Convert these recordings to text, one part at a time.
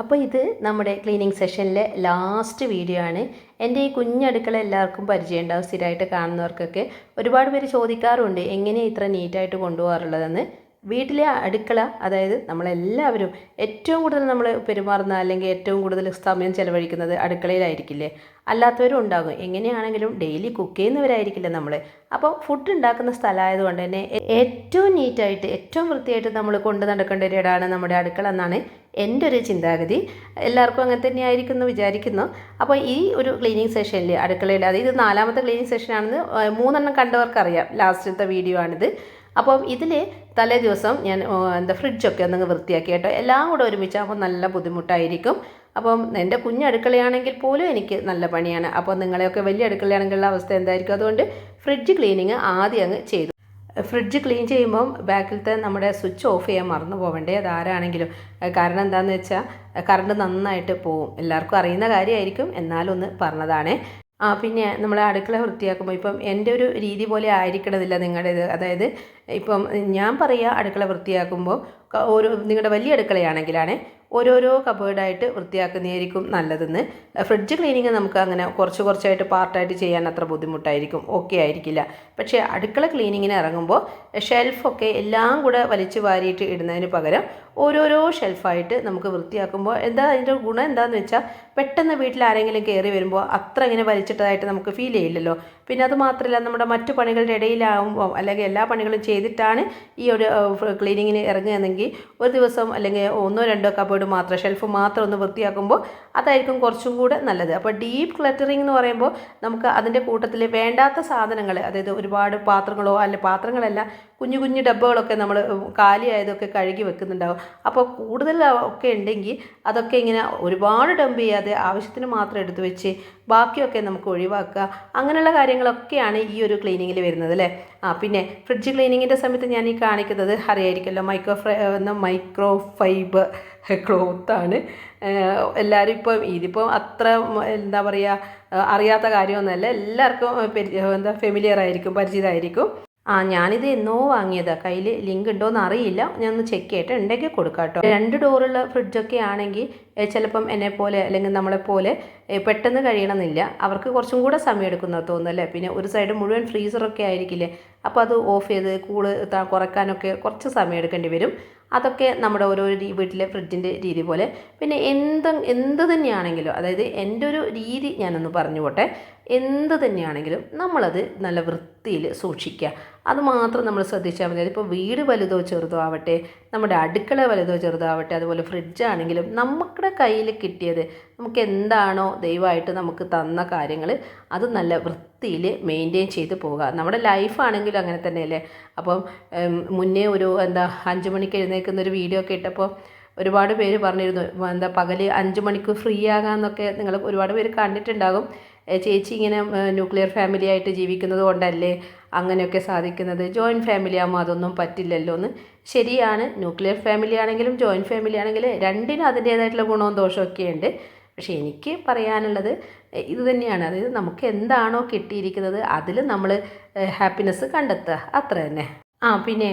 അപ്പോൾ ഇത് നമ്മുടെ ക്ലീനിങ് സെഷനിലെ ലാസ്റ്റ് വീഡിയോ ആണ്. എന്റെ ഈ കുഞ്ഞടുക്കള എല്ലാവർക്കും പരിചയം ഉണ്ടാവും സ്ഥിരമായിട്ട് കാണുന്നവർക്കൊക്കെ. ഒരുപാട് പേര് ചോദിക്കാറുണ്ട് എങ്ങനെയാണ് ഇത്ര നീറ്റായിട്ട് കൊണ്ടുപോകാറുള്ളതെന്ന്. വീട്ടിലെ അടുക്കള അതായത് നമ്മളെല്ലാവരും ഏറ്റവും കൂടുതൽ നമ്മൾ പെരുമാറുന്ന അല്ലെങ്കിൽ ഏറ്റവും കൂടുതൽ സമയം ചിലവഴിക്കുന്നത് അടുക്കളയിലായിരിക്കില്ലേ? അല്ലാത്തവരും ഉണ്ടാകും. എങ്ങനെയാണെങ്കിലും ഡെയിലി കുക്ക് ചെയ്യുന്നവരായിരിക്കില്ല നമ്മൾ. അപ്പോൾ ഫുഡ് ഉണ്ടാക്കുന്ന സ്ഥലമായതുകൊണ്ട് തന്നെ ഏറ്റവും നീറ്റായിട്ട് ഏറ്റവും വൃത്തിയായിട്ട് നമ്മൾ കൊണ്ട് നടക്കേണ്ട ഒരു ഇടമാണ് നമ്മുടെ അടുക്കള എന്നാണ് എന്റെ ഒരു ചിന്താഗതി. എല്ലാവർക്കും അങ്ങനെ തന്നെ ആയിരിക്കും എന്ന് വിചാരിക്കുന്നു. അപ്പോൾ ഈ ഒരു ക്ലീനിങ് സെഷനിൽ അടുക്കളയിൽ അതായത് ഇത് നാലാമത്തെ ക്ലീനിങ് സെഷനാണെന്ന് മൂന്നെണ്ണം കണ്ടവർക്കറിയാം. ലാസ്റ്റത്തെ വീഡിയോ ആണിത്. അപ്പം ഇതിൽ തലേ ദിവസം ഞാൻ എന്താ ഫ്രിഡ്ജൊക്കെ ഒന്ന് വൃത്തിയാക്കി കേട്ടോ. എല്ലാം കൂടെ ഒരുമിച്ചാകുമ്പോൾ നല്ല ബുദ്ധിമുട്ടായിരിക്കും. അപ്പം എന്റെ കുഞ്ഞടുക്കളയാണെങ്കിൽ പോലും എനിക്ക് നല്ല പണിയാണ്. അപ്പോൾ നിങ്ങളെയൊക്കെ വലിയ അടുക്കളയാണെങ്കിലുള്ള അവസ്ഥ എന്തായിരിക്കും? അതുകൊണ്ട് ഫ്രിഡ്ജ് ക്ലീനിങ് ആദ്യം അങ്ങ് ചെയ്തു. ഫ്രിഡ്ജ് ക്ലീൻ ചെയ്യുമ്പം ബാക്കിലത്തെ നമ്മുടെ സ്വിച്ച് ഓഫ് ചെയ്യാൻ മറന്നു പോകണ്ടേ അതാരാണെങ്കിലും കാരണം എന്താണെന്ന് വെച്ചാൽ കറണ്ട് നന്നായിട്ട് പോവും. എല്ലാവർക്കും അറിയുന്ന കാര്യമായിരിക്കും. എന്നാലും ഒന്ന് പറഞ്ഞതാണേ. ആ പിന്നെ നമ്മൾ അടുക്കള വൃത്തിയാക്കുമ്പോൾ ഇപ്പം എന്റെ ഒരു രീതി പോലെ ആയിരിക്കണമില്ല നിങ്ങളുടേത്. അതായത് ഇപ്പം ഞാൻ പറയുക അടുക്കള വൃത്തിയാക്കുമ്പോൾ ഓരോ നിങ്ങളുടെ വലിയ അടുക്കളയാണെങ്കിലാണ് ഓരോരോ കബേർഡായിട്ട് വൃത്തിയാക്കുന്നതായിരിക്കും നല്ലതെന്ന്. ഫ്രിഡ്ജ് ക്ലീനിങ് നമുക്ക് അങ്ങനെ കുറച്ച് കുറച്ചായിട്ട് പാർട്ടായിട്ട് ചെയ്യാൻ അത്ര ബുദ്ധിമുട്ടായിരിക്കും. ഓക്കെ ആയിരിക്കില്ല. പക്ഷേ അടുക്കള ക്ലീനിങ്ങിന് ഇറങ്ങുമ്പോൾ ഷെൽഫൊക്കെ എല്ലാം കൂടെ വലിച്ചു വാരിയിട്ട് ഇടുന്നതിന് പകരം ഓരോരോ ഷെൽഫായിട്ട് നമുക്ക് വൃത്തിയാക്കുമ്പോൾ എന്താ അതിന്റെ ഗുണം എന്താണെന്ന് വെച്ചാൽ പെട്ടെന്ന് വീട്ടിൽ ആരെങ്കിലും കയറി വരുമ്പോൾ അത്ര ഇങ്ങനെ വലിച്ചിട്ടതായിട്ട് നമുക്ക് ഫീൽ ചെയ്യില്ലല്ലോ. പിന്നെ അത് മാത്രമല്ല നമ്മുടെ മറ്റു പണികളുടെ ഇടയിലാകുമ്പോൾ അല്ലെങ്കിൽ എല്ലാ പണികളും ചെയ്തിട്ടാണ് ഈ ഒരു ക്ലീനിങ്ങിന് ഇറങ്ങുകയെന്നെങ്കിൽ ഒരു ദിവസം അല്ലെങ്കിൽ ഒന്നോ രണ്ടോ കബോർഡ് മാത്രം ഷെൽഫ് മാത്രം ഒന്ന് വൃത്തിയാക്കുമ്പോൾ അതായിരിക്കും കുറച്ചും കൂടെ നല്ലത്. അപ്പോൾ ഡീപ്പ് ക്ലറ്ററിംഗ് എന്ന് പറയുമ്പോൾ നമുക്ക് അതിന്റെ കൂട്ടത്തിൽ വേണ്ടാത്ത സാധനങ്ങൾ അതായത് ഒരുപാട് പാത്രങ്ങളോ അല്ലെങ്കിൽ പാത്രങ്ങളല്ല കുഞ്ഞു കുഞ്ഞു ഡബ്ബകളൊക്കെ നമ്മൾ കാലിയായതൊക്കെ കഴുകി വെക്കുന്നുണ്ടാവും. അപ്പോൾ കൂടുതൽ ഒക്കെ ഉണ്ടെങ്കിൽ അതൊക്കെ ഇങ്ങനെ ഒരുപാട് ഡംപ് ചെയ്യാതെ ആവശ്യത്തിന് മാത്രം എടുത്തു വെച്ച് ബാക്കിയൊക്കെ നമുക്ക് ഒഴിവാക്കുക. അങ്ങനെയുള്ള കാര്യങ്ങളൊക്കെയാണ് ഈ ഒരു ക്ലീനിങ്ങിൽ വരുന്നത് അല്ലേ? ആ പിന്നെ ഫ്രിഡ്ജ് ക്ലീനിങ്ങിന്റെ സമയത്ത് ഞാൻ ഈ കാണിക്കുന്നത് അറിയായിരിക്കുമല്ലോ മൈക്രോ ഫ്രൈ എന്ന മൈക്രോ ഫൈബർ ക്ലോത്താണ് എല്ലാവരും ഇപ്പം ഇതിപ്പോൾ അത്ര എന്താ പറയുക അറിയാത്ത കാര്യമൊന്നുമല്ല. എല്ലാവർക്കും എന്താ ഫെമിലിയർ ആയിരിക്കും പരിചിതമായിരിക്കും. ആ ഞാനിത് എന്നോ വാങ്ങിയതാണ് കയ്യിൽ ലിങ്ക് ഉണ്ടോയെന്ന് അറിയില്ല. ഞാൻ ഒന്ന് ചെക്ക് ചെയ്തിട്ട് ഉണ്ടെങ്കിൽ കൊടുക്കാം കേട്ടോ. രണ്ട് ഡോറുള്ള ഫ്രിഡ്ജൊക്കെ ആണെങ്കിൽ ചിലപ്പം എന്നെ പോലെ അല്ലെങ്കിൽ നമ്മളെ പോലെ പെട്ടെന്ന് കഴിയണമെന്നില്ല. അവർക്ക് കുറച്ചും കൂടെ സമയം എടുക്കുന്ന തോന്നുന്നല്ലേ പിന്നെ ഒരു സൈഡ് മുഴുവൻ ഫ്രീസറൊക്കെ ആയിരിക്കില്ലേ? അപ്പോൾ അത് ഓഫ് ചെയ്ത് കൂൾ കുറക്കാനൊക്കെ കുറച്ച് സമയം എടുക്കേണ്ടി വരും. അതൊക്കെ നമ്മുടെ ഓരോ വീട്ടിലെ ഫ്രിഡ്ജിന്റെ രീതി പോലെ. പിന്നെ എന്ത് എന്ത് തന്നെയാണെങ്കിലും അതായത് എന്റെ ഒരു രീതി ഞാനൊന്ന് പറഞ്ഞു പോട്ടെ എന്ത് തന്നെയാണെങ്കിലും നമ്മളത് നല്ല വൃത്തിയിൽ സൂക്ഷിക്കുക. അത് മാത്രം നമ്മൾ ശ്രദ്ധിച്ചാൽ മതി. അതിപ്പോൾ വീട് വലുതോ ചെറുതോ ആവട്ടെ നമ്മുടെ അടുക്കള വലുതോ ചെറുതോ ആവട്ടെ അതുപോലെ ഫ്രിഡ്ജാണെങ്കിലും നമ്മുടെ കയ്യിൽ കിട്ടിയത് നമുക്ക് എന്താണോ ദൈവമായിട്ട് നമുക്ക് തന്ന കാര്യങ്ങൾ അത് നല്ല വൃത്തിയിൽ മെയിന്റെയിൻ ചെയ്ത് പോകുക നമ്മുടെ ലൈഫാണെങ്കിലും അങ്ങനെ തന്നെയല്ലേ? അപ്പം മുന്നേ ഒരു എന്താ അഞ്ച് മണിക്ക് എഴുന്നേൽക്കുന്ന ഒരു വീഡിയോ ഒക്കെ ഇട്ടപ്പോൾ ഒരുപാട് പേര് പറഞ്ഞിരുന്നു എന്താ പകൽ അഞ്ച് മണിക്ക് ഫ്രീ ആകാമെന്നൊക്കെ നിങ്ങൾ ഒരുപാട് പേര് കണ്ടിട്ടുണ്ടാകും. ചേച്ചി ഇങ്ങനെ ന്യൂക്ലിയർ ഫാമിലി ആയിട്ട് ജീവിക്കുന്നത് കൊണ്ടല്ലേ അങ്ങനെയൊക്കെ സാധിക്കുന്നത്? ജോയിന്റ് ഫാമിലി ആകുമ്പോൾ അതൊന്നും പറ്റില്ലല്ലോ എന്ന്. ശരിയാണ് ന്യൂക്ലിയർ ഫാമിലി ആണെങ്കിലും ജോയിന്റ് ഫാമിലി ആണെങ്കിലും രണ്ടിനും അതിന്റേതായിട്ടുള്ള ഗുണവും ദോഷമൊക്കെ ഉണ്ട് പക്ഷേ എനിക്ക് പറയാനുള്ളത് ഇത് തന്നെയാണ്. അതായത് നമുക്ക് എന്താണോ കിട്ടിയിരിക്കുന്നത് അതിൽ നമ്മൾ ഹാപ്പിനെസ് കണ്ടെത്തുക. അത്ര തന്നെ. ആ പിന്നെ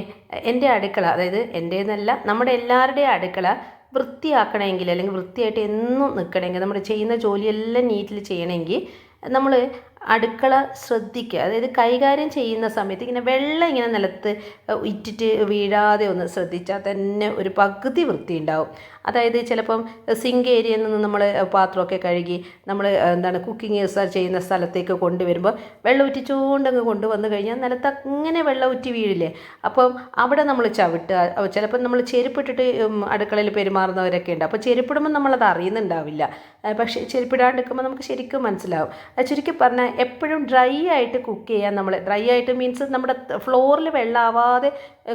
എന്റെ അടുക്കള അതായത് എന്റേന്നല്ല നമ്മുടെ എല്ലാവരുടെയും അടുക്കള വൃത്തിയാക്കണമെങ്കിൽ അല്ലെങ്കിൽ വൃത്തിയായിട്ട് എന്നും നിൽക്കണമെങ്കിൽ നമ്മൾ ചെയ്യുന്ന ജോലിയെല്ലാം നീറ്റിൽ ചെയ്യണമെങ്കിൽ നമ്മൾ അടുക്കള ശ്രദ്ധിക്കുക. അതായത് കൈകാര്യം ചെയ്യുന്ന സമയത്ത് ഇങ്ങനെ വെള്ളം ഇങ്ങനെ നിലത്ത് ഇറ്റിട്ട് വീഴാതെ ഒന്ന് ശ്രദ്ധിച്ചാൽ തന്നെ ഒരു പകുതി വൃത്തി ഉണ്ടാവും. അതായത് ചിലപ്പം സിങ്ക് ഏരിയയിൽ നിന്ന് നമ്മൾ പാത്രമൊക്കെ കഴുകി നമ്മൾ എന്താണ് കുക്കിംഗ് ചെയ്യുന്ന സ്ഥലത്തേക്ക് കൊണ്ടുവരുമ്പോൾ വെള്ളം ഉറ്റിച്ചുകൊണ്ട് അങ്ങ് കൊണ്ടുവന്നു കഴിഞ്ഞാൽ നിലത്ത് അങ്ങനെ വെള്ളം ഉറ്റി വീഴില്ലേ? അപ്പം അവിടെ നമ്മൾ ചവിട്ടുക. ചിലപ്പം നമ്മൾ ചെരുപ്പിട്ടിട്ട് അടുക്കളയിൽ പെരുമാറുന്നവരൊക്കെ ഉണ്ട്. അപ്പോൾ ചെരുപ്പിടുമ്പോൾ നമ്മളത് അറിയുന്നുണ്ടാവില്ല. പക്ഷേ ചെരുപ്പിടാണ്ടിരിക്കുമ്പോൾ നമുക്ക് ശരിക്കും മനസ്സിലാവും. ചുരുക്കി പറഞ്ഞാൽ എപ്പോഴും ഡ്രൈ ആയിട്ട് കുക്ക് ചെയ്യാൻ നമ്മൾ ഡ്രൈ ആയിട്ട് മീൻസ് നമ്മുടെ ഫ്ലോറിൽ വെള്ളമാവാതെ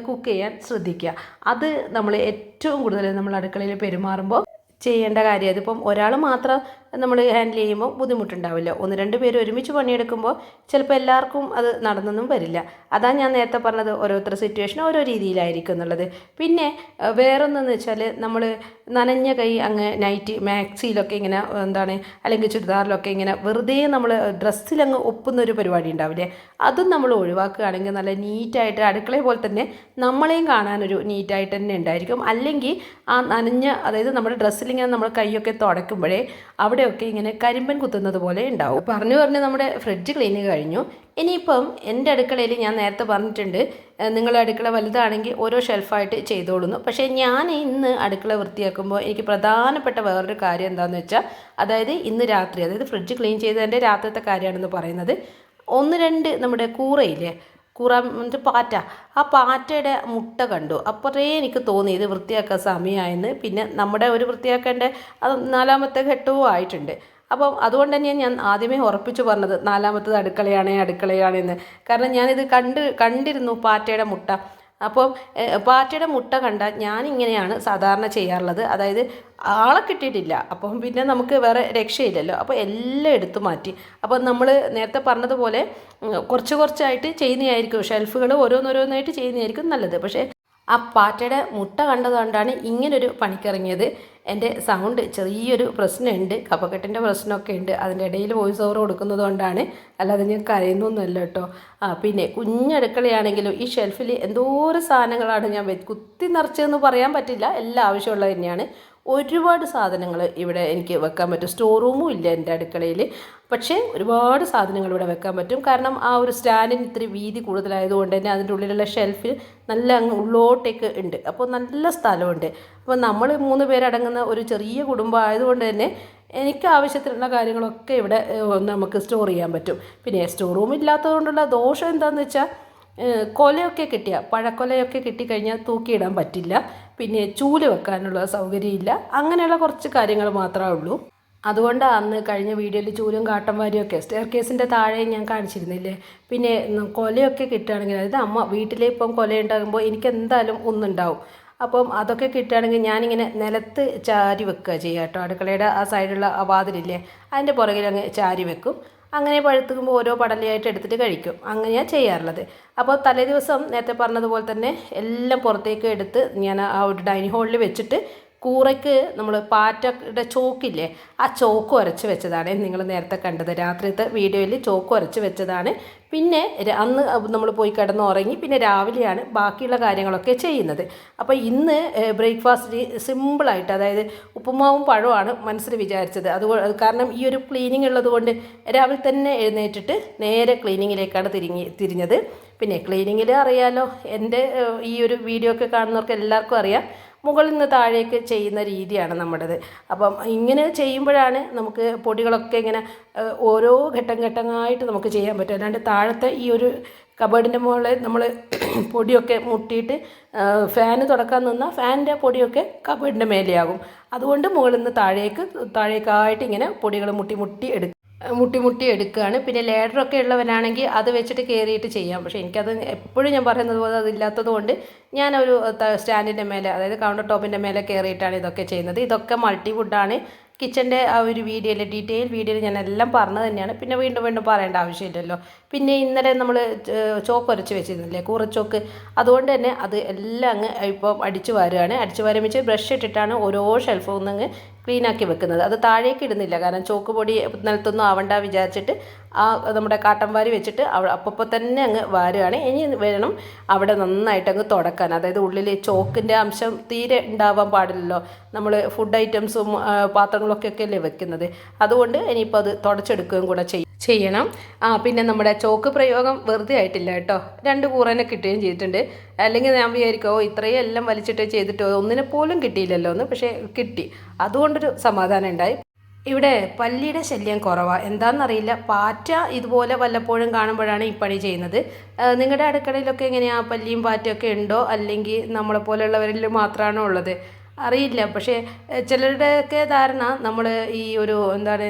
കുക്ക് ചെയ്യാൻ ശ്രദ്ധിക്കുക. അത് നമ്മൾ ഏറ്റവും കൂടുതൽ നമ്മൾ അടുക്കളയിൽ പെരുമാറുമ്പോൾ ചെയ്യേണ്ട കാര്യം. അതിപ്പം ഒരാൾ മാത്രം നമ്മൾ ഹാൻഡിൽ ചെയ്യുമ്പോൾ ബുദ്ധിമുട്ടുണ്ടാവില്ല. ഒന്ന് രണ്ട് പേര് ഒരുമിച്ച് പണിയെടുക്കുമ്പോൾ ചിലപ്പോൾ എല്ലാവർക്കും അത് നടന്നൊന്നും വരില്ല. അതാണ് ഞാൻ നേരത്തെ പറഞ്ഞത് ഓരോരുത്തർ സിറ്റുവേഷൻ ഓരോ രീതിയിലായിരിക്കും എന്നുള്ളത്. പിന്നെ വേറൊന്നെന്ന് വെച്ചാൽ നമ്മൾ നനഞ്ഞ കൈ അങ്ങ് നൈറ്റ് മാക്സിയിലൊക്കെ ഇങ്ങനെ എന്താണ് അല്ലെങ്കിൽ ചുരിദാറിലൊക്കെ ഇങ്ങനെ വെറുതെ നമ്മൾ ഡ്രസ്സിലങ്ങ് ഒപ്പുന്നൊരു പരിപാടി ഉണ്ടാവില്ലേ അതും നമ്മൾ ഒഴിവാക്കുകയാണെങ്കിൽ നല്ല നീറ്റായിട്ട് അടുക്കളയെ പോലെ തന്നെ നമ്മളെയും കാണാനൊരു നീറ്റായിട്ട് തന്നെ ഉണ്ടായിരിക്കും. അല്ലെങ്കിൽ ആ നനഞ്ഞ അതായത് നമ്മുടെ ഡ്രസ്സിൽ ഇങ്ങനെ നമ്മൾ കൈയൊക്കെ തുടയ്ക്കുമ്പോഴേ അവിടെയൊക്കെ ഇങ്ങനെ കരിമ്പൻ കുത്തുന്നത് പോലെ ഉണ്ടാവും. പറഞ്ഞു പറഞ്ഞ് നമ്മുടെ ഫ്രിഡ്ജ് ക്ലീനിങ് കഴിഞ്ഞു. ഇനിയിപ്പം എന്റെ അടുക്കളയിൽ ഞാൻ നേരത്തെ പറഞ്ഞിട്ടുണ്ട് നിങ്ങളുടെ അടുക്കള വലുതാണെങ്കിൽ ഓരോ ഷെൽഫായിട്ട് ചെയ്തോളുന്നു. പക്ഷേ ഞാൻ ഇന്ന് അടുക്കള വൃത്തിയാക്കുമ്പോൾ എനിക്ക് പ്രധാനപ്പെട്ട വേറൊരു കാര്യം എന്താണെന്ന് വെച്ചാൽ അതായത് ഇന്ന് രാത്രി അതായത് ഫ്രിഡ്ജ് ക്ലീൻ ചെയ്തതിന്റെ രാത്രിത്തെ കാര്യമാണെന്ന് പറയുന്നത് ഒന്ന് രണ്ട് നമ്മുടെ കൂറയില്ലേ കൂറ പാറ്റ. ആ പാറ്റയുടെ മുട്ട കണ്ടു. അപ്പോഴേ എനിക്ക് തോന്നി ഇത് വൃത്തിയാക്കാൻ സമയമായെന്ന്. പിന്നെ നമ്മുടെ ഒരു വൃത്തിയാക്കേണ്ട അത് നാലാമത്തെ ഘട്ടവും ആയിട്ടുണ്ട്. അപ്പം അതുകൊണ്ട് തന്നെയാണ് ഞാൻ ആദ്യമേ ഉറപ്പിച്ചു പറഞ്ഞത് നാലാമത്തത് അടുക്കളയാണേ അടുക്കളയാണെന്ന്. കാരണം ഞാനിത് കണ്ട് കണ്ടിരുന്നു പാറ്റയുടെ മുട്ട. അപ്പോൾ ഏഹ്, പാറ്റയുടെ മുട്ട കണ്ടാൽ ഞാനിങ്ങനെയാണ് സാധാരണ ചെയ്യാറുള്ളത്. അതായത് ആളെ കിട്ടിയിട്ടില്ല. അപ്പം പിന്നെ നമുക്ക് വേറെ രക്ഷയില്ലല്ലോ. അപ്പോൾ എല്ലാം എടുത്തു മാറ്റി. അപ്പോൾ നമ്മൾ നേരത്തെ പറഞ്ഞതുപോലെ കുറച്ച് കുറച്ചായിട്ട് ചെയ്യുന്നതായിരിക്കും. ഷെൽഫുകൾ ഓരോന്നോരോന്നായിട്ട് ചെയ്യുന്നതായിരിക്കും നല്ലത്. പക്ഷേ ആ പാറ്റയുടെ മുട്ട കണ്ടതുകൊണ്ടാണ് ഇങ്ങനൊരു പണിക്കിറങ്ങിയത്. എന്റെ സൗണ്ട് ചെറിയൊരു പ്രശ്നമുണ്ട്. കഫക്കെട്ടിന്റെ പ്രശ്നമൊക്കെ ഉണ്ട്. അതിന്റെ ഇടയിൽ വോയിസ് ഓവർ കൊടുക്കുന്നത് കൊണ്ടാണ്. അല്ലാതെ ഞാൻ കരയുന്നൊന്നുമല്ല കേട്ടോ. ആ പിന്നെ കുഞ്ഞടുക്കളയാണെങ്കിലും ഈ ഷെൽഫിൽ എന്തോരം സാധനങ്ങളാണ് ഞാൻ കുത്തി നിറച്ചതെന്ന് പറയാൻ പറ്റില്ല. എല്ലാം ആവശ്യമുള്ളത് തന്നെയാണ്. ഒരുപാട് സാധനങ്ങൾ ഇവിടെ എനിക്ക് വെക്കാൻ പറ്റും. സ്റ്റോർ റൂമും ഇല്ല എന്റെ അടുക്കളയിൽ പക്ഷേ ഒരുപാട് സാധനങ്ങൾ ഇവിടെ വെക്കാൻ പറ്റും. കാരണം ആ ഒരു സ്റ്റാൻഡിന് ഇത്തിരി വീതി കൂടുതലായതുകൊണ്ട് തന്നെ അതിന്റെ ഉള്ളിലുള്ള ഷെൽഫിൽ നല്ല അങ്ങ് ഉള്ളോട്ടേക്ക് ഉണ്ട്. അപ്പോൾ നല്ല സ്ഥലമുണ്ട്. അപ്പോൾ നമ്മൾ മൂന്ന് പേരടങ്ങുന്ന ഒരു ചെറിയ കുടുംബം ആയതുകൊണ്ട് തന്നെ എനിക്ക് ആവശ്യത്തിനുള്ള കാര്യങ്ങളൊക്കെ ഇവിടെ നമുക്ക് സ്റ്റോർ ചെയ്യാൻ പറ്റും. പിന്നെ സ്റ്റോർ റൂം ഇല്ലാത്തതുകൊണ്ടുള്ള ദോഷം എന്താണെന്ന് വെച്ചാൽ കൊലയൊക്കെ കിട്ടിയ പഴക്കൊലയൊക്കെ കിട്ടിക്കഴിഞ്ഞാൽ തൂക്കിയിടാൻ പറ്റില്ല. പിന്നെ ചൂൽ വെക്കാനുള്ള സൗകര്യമില്ല. അങ്ങനെയുള്ള കുറച്ച് കാര്യങ്ങൾ മാത്രമേ ഉള്ളൂ. അതുകൊണ്ട് അന്ന് കഴിഞ്ഞ വീഡിയോയിൽ ചൂലും കാട്ടം വാരിയൊക്കെ സ്റ്റെയർ കേസിന്റെ താഴെ ഞാൻ കാണിച്ചിരുന്നില്ലേ? പിന്നെ കൊലയൊക്കെ കിട്ടുകയാണെങ്കിൽ അതായത് അമ്മ വീട്ടിലെ ഇപ്പം കൊല ഉണ്ടാകുമ്പോൾ എനിക്ക് എന്തായാലും ഒന്നുണ്ടാവും. അപ്പം അതൊക്കെ കിട്ടുകയാണെങ്കിൽ ഞാനിങ്ങനെ നിലത്ത് ചാരി വെക്കുക ചെയ്യാം കേട്ടോ. അടുക്കളയുടെ ആ സൈഡിലുള്ള ആ വാതിലില്ലേ? അതിന്റെ പുറകിൽ അങ്ങ് ചാരി വെക്കും. അങ്ങനെ പഴുത്തുമ്പോൾ ഓരോ പടലയായിട്ട് എടുത്തിട്ട് കഴിക്കും. അങ്ങനെയാണ് ചെയ്യാറുള്ളത്. അപ്പോൾ തലേ ദിവസം നേരത്തെ പറഞ്ഞതുപോലെ തന്നെ എല്ലാം പുറത്തേക്ക് എടുത്ത് ഞാൻ ആ ഒരു ഡൈനിങ് ഹാളിൽ വെച്ചിട്ട് കൂറയ്ക്ക് നമ്മൾ പാറ്റയുടെ ചോക്കില്ലേ ആ ചോക്ക് ഉരച്ച് വെച്ചതാണ് നിങ്ങൾ നേരത്തെ കണ്ടത്. രാത്രിത്തെ വീഡിയോയിൽ ചോക്ക് ഉരച്ച് വെച്ചതാണ്. പിന്നെ അന്ന് നമ്മൾ പോയി കിടന്ന് ഉറങ്ങി പിന്നെ രാവിലെയാണ് ബാക്കിയുള്ള കാര്യങ്ങളൊക്കെ ചെയ്യുന്നത്. അപ്പോൾ ഇന്ന് ബ്രേക്ക്ഫാസ്റ്റ് സിമ്പിളായിട്ട് അതായത് ഉപ്പുമാവും പഴമാണ് മനസ്സിൽ വിചാരിച്ചത്. അതുകൊണ്ട് കാരണം ഈ ഒരു ക്ലീനിങ് ഉള്ളതുകൊണ്ട് രാവിലെ തന്നെ എഴുന്നേറ്റിട്ട് നേരെ ക്ലീനിങ്ങിലേക്കാണ് തിരിഞ്ഞ് തിരിഞ്ഞത്. പിന്നെ ക്ലീനിങ്ങിൽ അറിയാലോ എന്റെ ഈ ഒരു വീഡിയോ ഒക്കെ കാണുന്നവർക്ക് എല്ലാവർക്കും അറിയാം. മുകളിൽ നിന്ന് താഴേക്ക് ചെയ്യുന്ന രീതിയാണ് നമ്മുടേത്. അപ്പം ഇങ്ങനെ ചെയ്യുമ്പോഴാണ് നമുക്ക് പൊടികളൊക്കെ ഇങ്ങനെ ഓരോ ഘട്ടം ഘട്ടമായിട്ട് നമുക്ക് ചെയ്യാൻ പറ്റും. അല്ലാണ്ട് താഴത്തെ ഈ ഒരു കബേർഡിന്റെ മുകളിൽ നമ്മൾ പൊടിയൊക്കെ മുട്ടിയിട്ട് ഫാന് തുടക്കാൻ നിന്നാൽ ഫാനിന്റെ പൊടിയൊക്കെ കബേർഡിന്റെ മേലെയാകും. അതുകൊണ്ട് മുകളിൽ നിന്ന് താഴേക്ക് താഴേക്കായിട്ട് ഇങ്ങനെ പൊടികൾ മുട്ടി മുട്ടി എടുക്കും. മുട്ടി മുട്ടി എടുക്കുകയാണ്. പിന്നെ ലേഡറൊക്കെ ഉള്ളവരാണെങ്കിൽ അത് വെച്ചിട്ട് കയറിയിട്ട് ചെയ്യാം. പക്ഷേ എനിക്കത് എപ്പോഴും ഞാൻ പറയുന്നത് പോലെ അതില്ലാത്തത് കൊണ്ട് ഞാനൊരു സ്റ്റാൻഡിന്റെ മേലെ അതായത് കൗണ്ടർ ടോപ്പിന്റെ മേലെ കയറിയിട്ടാണ് ഇതൊക്കെ ചെയ്യുന്നത്. ഇതൊക്കെ മൾട്ടി വുഡാണ് കിച്ചന്റെ ആ ഒരു വീഡിയോയിൽ ഡീറ്റെയിൽ വീഡിയോയിൽ ഞാൻ എല്ലാം പറഞ്ഞു തന്നെയാണ്. പിന്നെ വീണ്ടും വീണ്ടും പറയേണ്ട ആവശ്യമില്ലല്ലോ. പിന്നെ ഇന്നലെ നമ്മൾ ചോക്ക് ഉരച്ച് വെച്ചിരുന്നില്ലേ? കൂറച്ചോക്ക്. അതുകൊണ്ട് തന്നെ അത് എല്ലാം അങ്ങ് ഇപ്പം അടിച്ചു വാരുകയാണ്. അടിച്ചു വാരുമിച്ച് ബ്രഷ് ഇട്ടിട്ടാണ് ഓരോ ഷെൽഫും ഒന്ന് ആക്കി വെക്കുന്നത്. അത് താഴേക്ക് ഇടുന്നില്ല. കാരണം ചോക്ക് പൊടി നിലത്തൊന്നും ആവണ്ട വിചാരിച്ചിട്ട് ആ നമ്മുടെ കാട്ടൻ വാരി വെച്ചിട്ട് അപ്പോൾ തന്നെ അങ്ങ് വാരുകയാണ് ഇനി വേണം അവിടെ നന്നായിട്ട് അങ്ങ് തുടക്കാൻ. അതായത് ഉള്ളിൽ ചോക്കിന്റെ അംശം തീരെ ഉണ്ടാവാൻ പാടില്ലല്ലോ. നമ്മൾ ഫുഡ് ഐറ്റംസും പാത്രങ്ങളൊക്കെ അല്ലേ വെക്കുന്നത്. അതുകൊണ്ട് ഇനിയിപ്പോൾ അത് തുടച്ചെടുക്കുകയും കൂടെ ചെയ്യും. ചെയ്യണം. ആ പിന്നെ നമ്മുടെ ചോക്ക് പ്രയോഗം വെറുതെ ആയിട്ടില്ല കേട്ടോ. രണ്ട് കൂറനെ കിട്ടുകയും ചെയ്തിട്ടുണ്ട്. അല്ലെങ്കിൽ ഞാൻ വിചാരിക്കും ഓ ഇത്രയും എല്ലാം വലിച്ചിട്ട് ചെയ്തിട്ടോ ഒന്നിനെ പോലും കിട്ടിയില്ലല്ലോ എന്ന്. പക്ഷേ കിട്ടി. അതുകൊണ്ടൊരു സമാധാനം ഉണ്ടായി. ഇവിടെ പല്ലിയുടെ ശല്യം കുറവാണ് എന്താണെന്നറിയില്ല. പാറ്റ ഇതുപോലെ വല്ലപ്പോഴും കാണുമ്പോഴാണ് ഈ പണി ചെയ്യുന്നത്. നിങ്ങളുടെ അടുക്കളയിലൊക്കെ എങ്ങനെയാണ് പല്ലിയും പാറ്റയൊക്കെ ഉണ്ടോ? അല്ലെങ്കിൽ നമ്മളെ പോലെയുള്ളവരിൽ മാത്രമാണോ ഉള്ളത്? അറിയില്ല. പക്ഷേ ചിലരുടെയൊക്കെ ധാരണ നമ്മൾ ഈ ഒരു എന്താണ്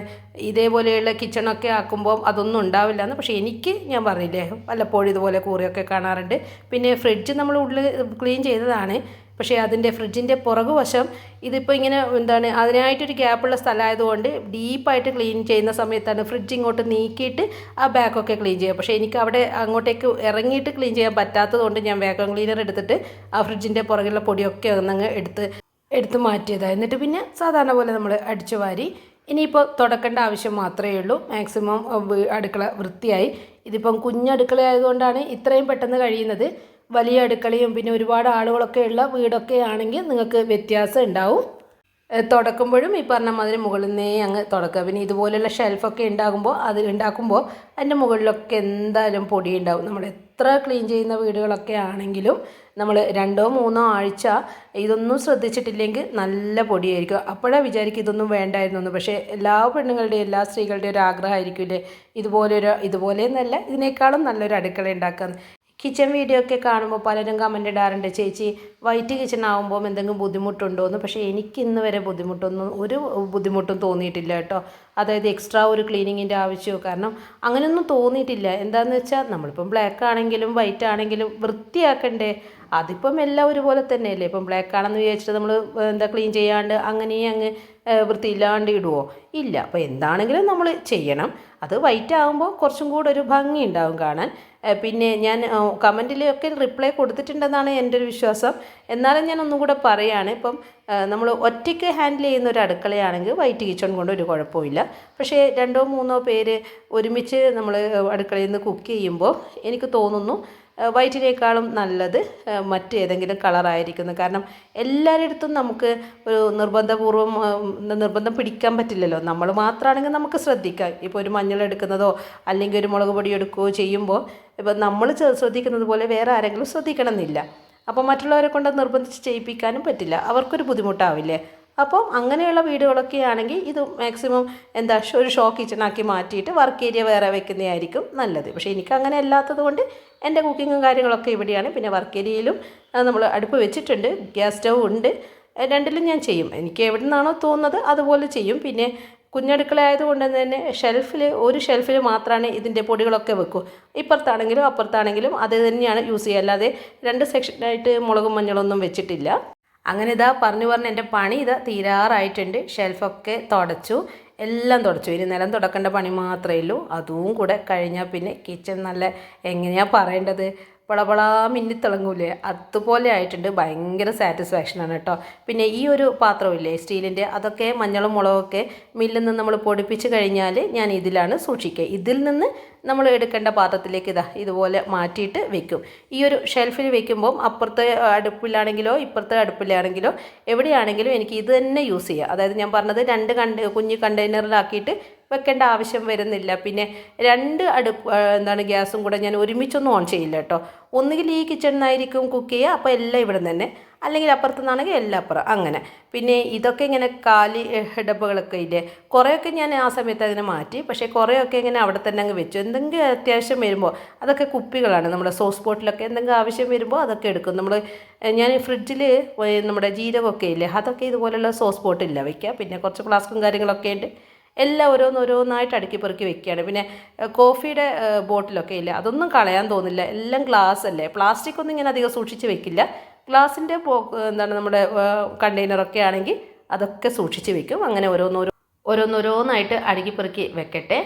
ഇതേപോലെയുള്ള കിച്ചണൊക്കെ ആക്കുമ്പോൾ അതൊന്നും ഉണ്ടാവില്ല എന്ന് പക്ഷേ എനിക്ക് ഞാൻ പറഞ്ഞില്ലേ വല്ലപ്പോഴും ഇതുപോലെ കൂറിയൊക്കെ കാണാറുണ്ട്. പിന്നെ ഫ്രിഡ്ജ് നമ്മൾ ഉള്ളിൽ ക്ലീൻ ചെയ്തതാണ്. പക്ഷേ അതിന്റെ ഫ്രിഡ്ജിന്റെ പുറകുവശം ഇതിപ്പോൾ ഇങ്ങനെ എന്താണ് അതിനായിട്ടൊരു ഗ്യാപ്പുള്ള സ്ഥലമായതുകൊണ്ട് ഡീപ്പായിട്ട് ക്ലീൻ ചെയ്യുന്ന സമയത്താണ് ഫ്രിഡ്ജ് ഇങ്ങോട്ട് നീക്കിയിട്ട് ആ ബാക്കൊക്കെ ക്ലീൻ ചെയ്യുക. പക്ഷേ എനിക്ക് അവിടെ അങ്ങോട്ടേക്ക് ഇറങ്ങിയിട്ട് ക്ലീൻ ചെയ്യാൻ പറ്റാത്തതുകൊണ്ട് ഞാൻ വാക്വം ക്ലീനർ എടുത്തിട്ട് ആ ഫ്രിഡ്ജിന്റെ പുറകിലുള്ള പൊടിയൊക്കെ ഒന്നങ്ങ് എടുത്ത് എടുത്ത് മാറ്റിയതാണ് എന്നിട്ട് പിന്നെ സാധാരണ പോലെ നമ്മൾ അടിച്ചു വാരി ഇനിയിപ്പോൾ തുടക്കേണ്ട ആവശ്യം മാത്രമേ ഉള്ളൂ. മാക്സിമം അടുക്കള വൃത്തിയായി. ഇതിപ്പം കുഞ്ഞടുക്കള ആയതുകൊണ്ടാണ് ഇത്രയും പെട്ടെന്ന് കഴിയുന്നത്. വലിയ അടുക്കളയും പിന്നെ ഒരുപാട് ആളുകളൊക്കെ ഉള്ള വീടൊക്കെ ആണെങ്കിൽ നിങ്ങൾക്ക് വ്യത്യാസം ഉണ്ടാവും. തുടക്കുമ്പോഴും ഈ പറഞ്ഞ മാതിരി മുകളിൽ നിന്നേ അങ്ങ് തുടക്കുക. പിന്നെ ഇതുപോലെയുള്ള ഷെൽഫൊക്കെ ഉണ്ടാകുമ്പോൾ അത് ഉണ്ടാക്കുമ്പോൾ അതിന്റെ മുകളിലൊക്കെ എന്തായാലും പൊടി ഉണ്ടാവും. നമ്മൾ എത്ര ക്ലീൻ ചെയ്യുന്ന വീടുകളൊക്കെ ആണെങ്കിലും നമ്മൾ രണ്ടോ മൂന്നോ ആഴ്ച ഇതൊന്നും ശ്രദ്ധിച്ചിട്ടില്ലെങ്കിൽ നല്ല പൊടിയായിരിക്കും. അപ്പോഴാണ് വിചാരിക്കും ഇതൊന്നും വേണ്ടായിരുന്നു എന്ന് പക്ഷേ എല്ലാ പെണ്ണുങ്ങളുടെയും എല്ലാ സ്ത്രീകളുടെയും ഒരു ആഗ്രഹമായിരിക്കില്ലേ ഇതുപോലൊരു ഇതുപോലെ എന്നല്ല ഇതിനേക്കാളും നല്ലൊരു അടുക്കള ഉണ്ടാക്കാൻ കിച്ചൺ വീഡിയോ ഒക്കെ കാണുമ്പോൾ പലരും കമന്റ് ഇടാറുണ്ട് ചേച്ചി വൈറ്റ് കിച്ചൺ ആകുമ്പോൾ എന്തെങ്കിലും ബുദ്ധിമുട്ടുണ്ടോ എന്ന് പക്ഷേ എനിക്ക് ഇന്ന് വരെ ബുദ്ധിമുട്ടൊന്നും ഒരു ബുദ്ധിമുട്ടും തോന്നിയിട്ടില്ല കേട്ടോ. അതായത് എക്സ്ട്രാ ഒരു ക്ലീനിങ്ങിന്റെ ആവശ്യമോ കാരണം അങ്ങനെയൊന്നും തോന്നിയിട്ടില്ല. എന്താണെന്ന് വെച്ചാൽ നമ്മളിപ്പം ബ്ലാക്ക് ആണെങ്കിലും വൈറ്റ് ആണെങ്കിലും വൃത്തിയാക്കണ്ടേ? അതിപ്പം എല്ലാം ഒരുപോലെ തന്നെയല്ലേ? ഇപ്പം ബ്ലാക്ക് ആണെന്ന് വിചാരിച്ചിട്ട് നമ്മൾ എന്താ ക്ലീൻ ചെയ്യാണ്ട് അങ്ങനെ അങ്ങ് വൃത്തിയില്ലാണ്ട് ഇടുവോ? ഇല്ല. അപ്പോൾ എന്താണെങ്കിലും നമ്മൾ ചെയ്യണം. അത് വൈറ്റ് ആകുമ്പോൾ കുറച്ചും കൂടെ ഒരു ഭംഗി ഉണ്ടാവും കാണാൻ. പിന്നെ ഞാൻ കമന്റിലൊക്കെ റിപ്ലൈ കൊടുത്തിട്ടുണ്ടെന്നാണ് എന്റെ ഒരു വിശ്വാസം. എന്നാലും ഞാൻ ഒന്നും കൂടെ പറയുകയാണ് ഇപ്പം നമ്മൾ ഒറ്റയ്ക്ക് ഹാൻഡിൽ ചെയ്യുന്ന ഒരു അടുക്കളയാണെങ്കിൽ വൈറ്റ് കിച്ചൺ കൊണ്ട് ഒരു കുഴപ്പമില്ല. പക്ഷേ രണ്ടോ മൂന്നോ പേര് ഒരുമിച്ച് നമ്മൾ അടുക്കളയിൽ നിന്ന് കുക്ക് ചെയ്യുമ്പോൾ എനിക്ക് തോന്നുന്നു വൈറ്റിനേക്കാളും നല്ലത് മറ്റേതെങ്കിലും കളറായിരിക്കുന്നു കാരണം എല്ലാവരിടത്തും നമുക്ക് ഒരു നിർബന്ധപൂർവം നിർബന്ധം പിടിക്കാൻ പറ്റില്ലല്ലോ. നമ്മൾ മാത്രമാണെങ്കിൽ നമുക്ക് ശ്രദ്ധിക്കാം. ഇപ്പോൾ ഒരു മഞ്ഞൾ എടുക്കുന്നതോ അല്ലെങ്കിൽ ഒരു മുളക് പൊടി എടുക്കുകയോ ചെയ്യുമ്പോൾ ഇപ്പോൾ നമ്മൾ ശ്രദ്ധിക്കുന്നത് പോലെ വേറെ ആരെങ്കിലും ശ്രദ്ധിക്കണം എന്നില്ല അപ്പോൾ മറ്റുള്ളവരെ കൊണ്ട് നിർബന്ധിച്ച് ചെയ്യിപ്പിക്കാനും പറ്റില്ല. അവർക്കൊരു ബുദ്ധിമുട്ടാവില്ലേ? അപ്പം അങ്ങനെയുള്ള വീടുകളൊക്കെ ആണെങ്കിൽ ഇത് മാക്സിമം എന്താ ഒരു ഷോ കിച്ചണാക്കി മാറ്റിയിട്ട് വർക്ക് ഏരിയ വേറെ വെക്കുന്നതായിരിക്കും നല്ലത്. പക്ഷേ എനിക്ക് അങ്ങനെ അല്ലാത്തത് കൊണ്ട് എന്റെ കുക്കിങ്ങും കാര്യങ്ങളൊക്കെ ഇവിടെയാണ്. പിന്നെ വർക്ക് ഏരിയയിലും നമ്മൾ അടുപ്പ് വെച്ചിട്ടുണ്ട്. ഗ്യാസ് സ്റ്റൗ ഉണ്ട്. രണ്ടിലും ഞാൻ ചെയ്യും. എനിക്ക് എവിടെ നിന്നാണോ തോന്നുന്നത് അതുപോലെ ചെയ്യും. പിന്നെ കുഞ്ഞടുക്കള ആയതുകൊണ്ട് തന്നെ ഷെൽഫിൽ ഒരു ഷെൽഫിൽ മാത്രമാണ് ഇതിന്റെ പൊടികളൊക്കെ വെക്കും. ഇപ്പുറത്താണെങ്കിലും അപ്പുറത്താണെങ്കിലും അത് തന്നെയാണ് യൂസ് ചെയ്യുക അല്ലാതെ രണ്ട് സെക്ഷനായിട്ട് മുളകും മഞ്ഞളൊന്നും വെച്ചിട്ടില്ല. അങ്ങനെ ഇതാ പറഞ്ഞു പറഞ്ഞ് എന്റെ പണി ഇതാ തീരാറായിട്ടുണ്ട്. ഷെൽഫൊക്കെ തുടച്ചു. എല്ലാം തുടച്ചു. ഇനി നിലം തുടക്കേണ്ട പണി മാത്രമേ ഉള്ളൂ. അതും കൂടെ കഴിഞ്ഞാൽ പിന്നെ കിച്ചൺ നല്ല എങ്ങനെയാണ് പറയേണ്ടത്? പളപളാ മിന്നിത്തിളങ്ങൂലേ. അതുപോലെ ആയിട്ടുണ്ട്. ഭയങ്കര സാറ്റിസ്ഫാക്ഷനാണ് കേട്ടോ. പിന്നെ ഈ ഒരു പാത്രമില്ലേ സ്റ്റീലിന്റെ അതൊക്കെ മഞ്ഞളും മുളകൊക്കെ മില്ലിൽ നിന്ന് നമ്മൾ പൊടിപ്പിച്ച് കഴിഞ്ഞാൽ ഞാൻ ഇതിലാണ് സൂക്ഷിക്കുക. ഇതിൽ നിന്ന് നമ്മൾ എടുക്കേണ്ട പാത്രത്തിലേക്ക് ഇതാ ഇതുപോലെ മാറ്റിയിട്ട് വെക്കും. ഈ ഒരു ഷെൽഫിൽ വെക്കുമ്പം അപ്പുറത്തെ അടുപ്പിലാണെങ്കിലോ ഇപ്പുറത്തെ അടുപ്പിലാണെങ്കിലോ എവിടെയാണെങ്കിലും എനിക്ക് ഇത് തന്നെ യൂസ് ചെയ്യാം. അതായത് ഞാൻ പറഞ്ഞത് രണ്ട് കണ്ട് കുഞ്ഞ് കണ്ടെയ്നറിലാക്കിയിട്ട് വെക്കേണ്ട ആവശ്യം വരുന്നില്ല. പിന്നെ രണ്ട് അടുപ്പ് എന്താണ് ഗ്യാസും കൂടെ ഞാൻ ഒരുമിച്ചൊന്നും ഓൺ ചെയ്യില്ല കേട്ടോ. ഒന്നുകിൽ ഈ കിച്ചണിൽ നിന്നായിരിക്കും കുക്ക് ചെയ്യുക അപ്പോൾ എല്ലാം ഇവിടെ തന്നെ. അല്ലെങ്കിൽ അപ്പുറത്തു നിന്നാണെങ്കിൽ എല്ലാം അപ്പുറം അങ്ങനെ. പിന്നെ ഇതൊക്കെ ഇങ്ങനെ കാലി ഡബ്ബകളൊക്കെ ഇല്ലേ? കുറേയൊക്കെ ഞാൻ ആ സമയത്ത് അതിനെ മാറ്റി. പക്ഷേ കുറേയൊക്കെ ഇങ്ങനെ അവിടെ തന്നെ അങ്ങ് വെച്ചു. എന്തെങ്കിലും അത്യാവശ്യം വരുമ്പോൾ അതൊക്കെ കുപ്പികളാണ്. നമ്മുടെ സോസ് ബോട്ടിലൊക്കെ എന്തെങ്കിലും ആവശ്യം വരുമ്പോൾ അതൊക്കെ എടുക്കും. നമ്മൾ ഞാൻ ഫ്രിഡ്ജിൽ നമ്മുടെ ജീരകമൊക്കെ ഇല്ലേ? അതൊക്കെ ഇതുപോലുള്ള സോസ് ബോട്ടില്ല വയ്ക്കുക പിന്നെ കുറച്ച് ഫ്ലാസ്കും കാര്യങ്ങളൊക്കെ ഉണ്ട് എല്ലാം ഓരോന്നോരോന്നായിട്ട് അടുക്കി പെറുക്കി വെക്കുകയാണ്. പിന്നെ കോഫിയുടെ ബോട്ടിലൊക്കെ ഇല്ല അതൊന്നും കളയാൻ തോന്നില്ല. എല്ലാം ഗ്ലാസ് അല്ലേ. പ്ലാസ്റ്റിക് ഒന്നും ഇങ്ങനെ അധികം സൂക്ഷിച്ച് വെക്കില്ല. ഗ്ലാസിന്റെ എന്താണ് നമ്മുടെ കണ്ടെയ്നറൊക്കെ ആണെങ്കിൽ അതൊക്കെ സൂക്ഷിച്ച് വെക്കും. അങ്ങനെ ഓരോന്നോരോ ഓരോന്നോരോന്നായിട്ട് അടുക്കി പെറുക്കി വെക്കട്ടെ.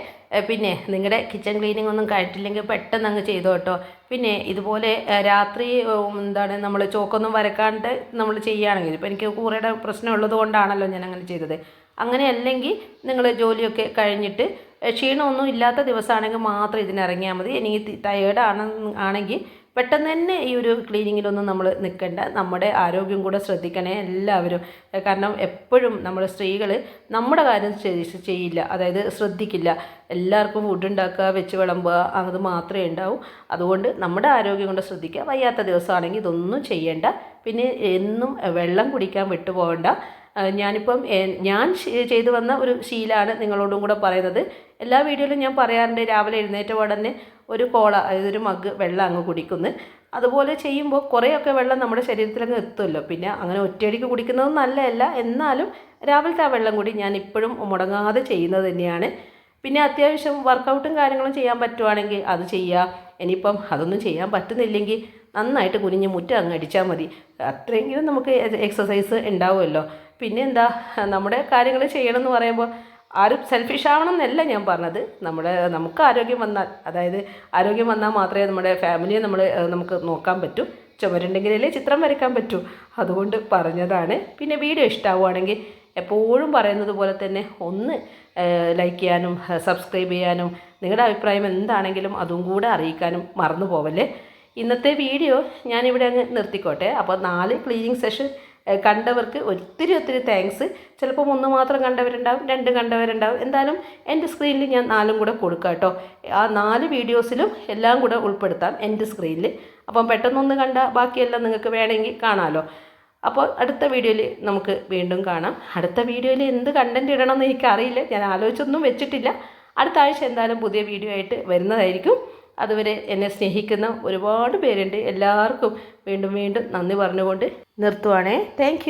പിന്നെ നിങ്ങളുടെ കിച്ചൺ ക്ലീനിങ് ഒന്നും കഴിഞ്ഞിട്ടില്ലെങ്കിൽ പെട്ടെന്ന് അങ്ങ് ചെയ്തോ കേട്ടോ. പിന്നെ ഇതുപോലെ രാത്രി എന്താണ് നമ്മൾ ചോക്കൊന്നും വരക്കാണ്ട് നമ്മൾ ചെയ്യുകയാണെങ്കിൽ ഇപ്പോൾ എനിക്ക് കൂറയുടെ പ്രശ്നം ഉള്ളത് കൊണ്ടാണല്ലോ ഞാൻ അങ്ങനെ ചെയ്തത്. അങ്ങനെ അല്ലെങ്കിൽ നിങ്ങൾ ജോലിയൊക്കെ കഴിഞ്ഞിട്ട് ക്ഷീണമൊന്നും ഇല്ലാത്ത ദിവസമാണെങ്കിൽ മാത്രം ഇതിനിറങ്ങിയാൽ മതി. എനിക്ക് ടയേർഡ് ആണ് ആണെങ്കിൽ പെട്ടെന്ന് തന്നെ ഈ ഒരു ക്ലീനിങ്ങിലൊന്നും നമ്മൾ നിൽക്കേണ്ട. നമ്മുടെ ആരോഗ്യം കൂടെ ശ്രദ്ധിക്കണേ എല്ലാവരും. കാരണം എപ്പോഴും നമ്മൾ സ്ത്രീകൾ നമ്മുടെ കാര്യം ചെയ്യില്ല. അതായത് ശ്രദ്ധിക്കില്ല. എല്ലാവർക്കും ഫുഡ് ഉണ്ടാക്കുക വെച്ച് വിളമ്പുക അത് മാത്രമേ ഉണ്ടാവൂ. അതുകൊണ്ട് നമ്മുടെ ആരോഗ്യം കൊണ്ട് ശ്രദ്ധിക്കുക. വയ്യാത്ത ദിവസമാണെങ്കിൽ ഇതൊന്നും ചെയ്യേണ്ട. പിന്നെ എന്നും വെള്ളം കുടിക്കാൻ വിട്ടുപോകണ്ട. ഞാനിപ്പം ഞാൻ ചെയ്തു വന്ന ഒരു ശീലമാണ് നിങ്ങളോടും കൂടെ പറയുന്നത്. എല്ലാ വീഡിയോയിലും ഞാൻ പറയാറുണ്ട് രാവിലെ എഴുന്നേറ്റ ഉടനെ ഒരു കോള അതായത് ഒരു മഗ് വെള്ളം അങ്ങ് കുടിക്കുന്നു. അതുപോലെ ചെയ്യുമ്പോൾ കുറേയൊക്കെ വെള്ളം നമ്മുടെ ശരീരത്തിലങ്ങ് എത്തുമല്ലോ. പിന്നെ അങ്ങനെ ഒറ്റയടിക്ക് കുടിക്കുന്നത് നല്ലതല്ല. എന്നാലും രാവിലത്തെ ആ വെള്ളം കൂടി ഞാൻ ഇപ്പോഴും മുടങ്ങാതെ ചെയ്യുന്നത് തന്നെയാണ്. പിന്നെ അത്യാവശ്യം വർക്കൗട്ടും കാര്യങ്ങളും ചെയ്യാൻ പറ്റുവാണെങ്കിൽ അത് ചെയ്യുക ഇനിയിപ്പം അതൊന്നും ചെയ്യാൻ പറ്റുന്നില്ലെങ്കിൽ നന്നായിട്ട് കുനിഞ്ഞ് മുറ്റം അങ്ങ് അടിച്ചാൽ മതി. അത്രയെങ്കിലും നമുക്ക് എക്സസൈസ് ഉണ്ടാവുമല്ലോ. പിന്നെ എന്താ നമ്മുടെ കാര്യങ്ങൾ ചെയ്യണം എന്ന് പറയുമ്പോൾ ആരും സെൽഫിഷ് ആവണം എന്നല്ല ഞാൻ പറഞ്ഞത്. നമ്മുടെ നമുക്ക് ആരോഗ്യം വന്നാൽ അതായത് ആരോഗ്യം വന്നാൽ മാത്രമേ നമ്മുടെ ഫാമിലിയെ നമ്മൾ നമുക്ക് നോക്കാൻ പറ്റൂ. ചുമരുണ്ടെങ്കിലല്ലേ ചിത്രം വരയ്ക്കാൻ പറ്റൂ. അതുകൊണ്ട് പറഞ്ഞതാണ്. പിന്നെ വീഡിയോ ഇഷ്ടമാവുകയാണെങ്കിൽ എപ്പോഴും പറയുന്നത് പോലെ തന്നെ ഒന്ന് ലൈക്ക് ചെയ്യാനും സബ്സ്ക്രൈബ് ചെയ്യാനും നിങ്ങളുടെ അഭിപ്രായം എന്താണെങ്കിലും അതും കൂടെ അറിയിക്കാനും മറന്നു പോവല്ലേ ഇന്നത്തെ വീഡിയോ ഞാനിവിടെ അങ്ങ് നിർത്തിക്കോട്ടെ. അപ്പോൾ നാല് ക്ലീനിങ് സെഷൻ കണ്ടവർക്ക് ഒത്തിരി ഒത്തിരി താങ്ക്സ് ചിലപ്പം ഒന്ന് മാത്രം കണ്ടവരുണ്ടാവും രണ്ട് കണ്ടവരുണ്ടാവും. എന്തായാലും എന്റെ സ്ക്രീനിൽ ഞാൻ നാലും കൂടെ കൊടുക്കാം കേട്ടോ. ആ നാല് വീഡിയോസിലും എല്ലാം കൂടെ ഉൾപ്പെടുത്താം എന്റെ സ്ക്രീനിൽ അപ്പം പെട്ടെന്നൊന്ന് കണ്ട ബാക്കിയെല്ലാം നിങ്ങൾക്ക് വേണമെങ്കിൽ കാണാമല്ലോ അപ്പോൾ അടുത്ത വീഡിയോയിൽ നമുക്ക് വീണ്ടും കാണാം. അടുത്ത വീഡിയോയിൽ എന്ത് കണ്ടന്റ് ഇടണമെന്ന് എനിക്കറിയില്ല. ഞാൻ ആലോചിച്ചൊന്നും വെച്ചിട്ടില്ല. അടുത്ത ആഴ്ച എന്തായാലും പുതിയ വീഡിയോ ആയിട്ട് വരുന്നതായിരിക്കും. അതുവരെ എന്നെ സ്നേഹിക്കുന്ന ഒരുപാട് പേരുണ്ട്. എല്ലാവർക്കും വീണ്ടും വീണ്ടും നന്ദി പറഞ്ഞുകൊണ്ട് നിർത്തുവാണേ. താങ്ക്